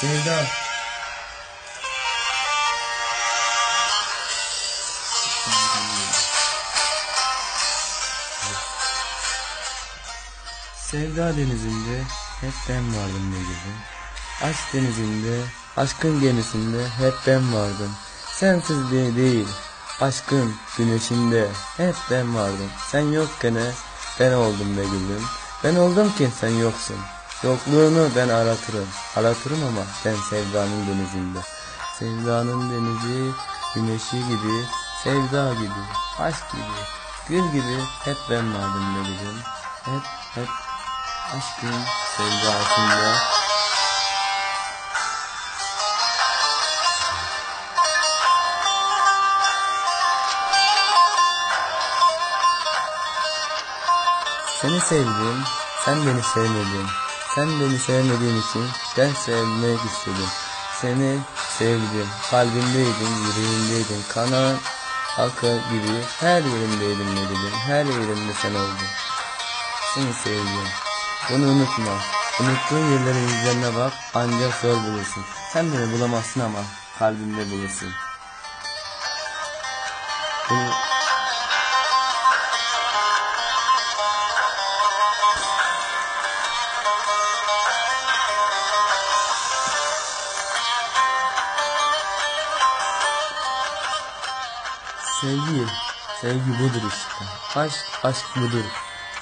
Sevda. Sevda denizinde hep ben vardım ne gibi. Aşk denizinde, aşkın gemisinde hep ben vardım. Sensiz diye değil, aşkın güneşinde hep ben vardım. Sen yokken ben oldum be gülüm. Ben oldum ki sen yoksun. Yokluğunu ben aratırım. Aratırım ama ben sevdanın denizinde. Sevdanın denizi, güneşi gibi, sevda gibi, aşk gibi, gül gibi hep ben vardım be gülüm. Hep, hep aşkın sevdasında. Seni sevdim, sen beni sevmedin. Sen beni sevmediğin için ben sevmek istedim. Seni sevdim, kalbimdeydin, yüreğimdeydin, kana akı gibi her yerimdeydin dedim, her yerimde sen oldun. Seni sevdim, bunu unutma. Unuttuğun yerlerin yüzlerine bak, ancak zor bulursun. Sen beni bulamazsın ama kalbimde bulursun. Bunu Sevgi, sevgi budur işte. Aşk, aşk budur.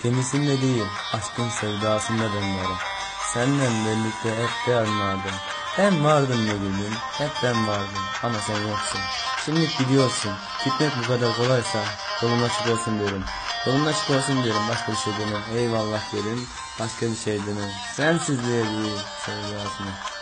Gemisinde değil, aşkın sevdasında varım. Seninle birlikte hep ben vardım. Ben vardım ne gülüm, hep ben vardım. Ama sen yoksun. Şimdi gidiyorsun. Gitmek bu kadar kolaysa yolun açık olsun diyorum. Yolun açık olsun diyorum. Başka bir şey demem. Eyvallah derim. Başka bir şey demem. Sensizliğe değil sevdasına.